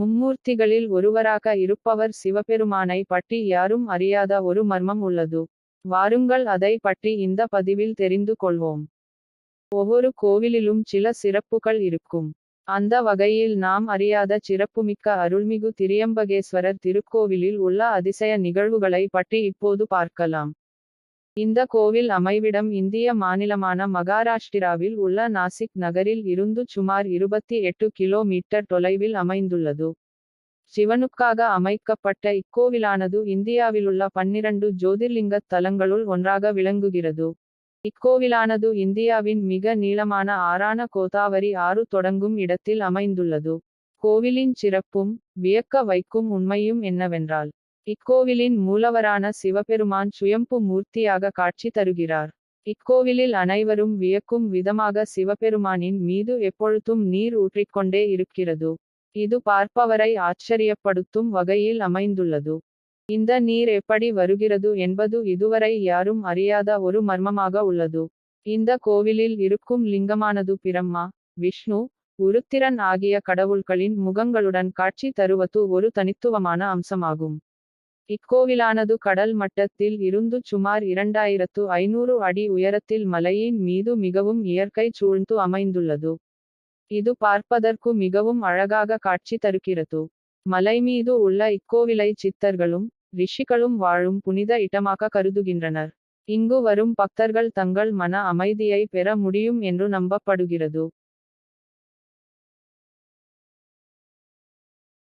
மும்மூர்த்திகளில் ஒருவராக இருப்பவர் சிவபெருமானை பற்றி யாரும் அறியாத ஒரு மர்மம் உள்ளது. வாருங்கள் அதை பற்றி இந்த பதிவில் தெரிந்து கொள்வோம். ஒவ்வொரு கோவிலிலும் சில சிறப்புகள் இருக்கும். அந்த வகையில் நாம் அறியாத சிறப்புமிக்க அருள்மிகு திரியம்பகேஸ்வரர் திருக்கோவிலில் உள்ள அதிசய நிகழ்வுகளை பற்றி இப்போது பார்க்கலாம். இந்த கோவில் அமைவிடம் இந்திய மாநிலமான மகாராஷ்டிராவில் உள்ள நாசிக் நகரில் இருந்து சுமார் இருபத்தி எட்டு கிலோமீட்டர் தொலைவில் அமைந்துள்ளது. சிவனுக்காக அமைக்கப்பட்ட இக்கோவிலானது இந்தியாவிலுள்ள பன்னிரண்டு ஜோதிர்லிங்க தலங்களுள் ஒன்றாக விளங்குகிறது. இக்கோவிலானது இந்தியாவின் மிக நீளமான ஆறான கோதாவரி ஆறு தொடங்கும் இடத்தில் அமைந்துள்ளது. கோவிலின் சிறப்பும் வியக்க வைக்கும் உண்மையும் என்னவென்றால் இக்கோவிலின் மூலவரான சிவபெருமான் சுயம்பு மூர்த்தியாக காட்சி தருகிறார். இக்கோவிலில் அனைவரும் வியக்கும் விதமாக சிவபெருமானின் மீது எப்பொழுதும் நீர் ஊற்றிக்கொண்டே இருக்கிறது. இது பார்ப்பவரை ஆச்சரியப்படுத்தும் வகையில் அமைந்துள்ளது. இந்த நீர் எப்படி வருகிறது என்பது இதுவரை யாரும் அறியாத ஒரு மர்மமாக உள்ளது. இந்த கோவிலில் இருக்கும் லிங்கமானது பிரம்மா விஷ்ணு உருத்திரன் ஆகிய கடவுள்களின் முகங்களுடன் காட்சி தருவது ஒரு தனித்துவமான அம்சமாகும். இக்கோவிலானது கடல் மட்டத்தில் இருந்து சுமார் இரண்டாயிரத்து ஐநூறு அடி உயரத்தில் மலையின் மீது மிகவும் இயற்கை சூழ்ந்து அமைந்துள்ளது. இது பார்ப்பதற்கு மிகவும் அழகாக காட்சி தருகிறது. மலை மீது உள்ள இக்கோவிலை சித்தர்களும் ரிஷிகளும் வாழும் புனித இடமாக கருதுகின்றனர். இங்கு வரும் பக்தர்கள் தங்கள் மன அமைதியை பெற முடியும் என்று நம்பப்படுகிறது.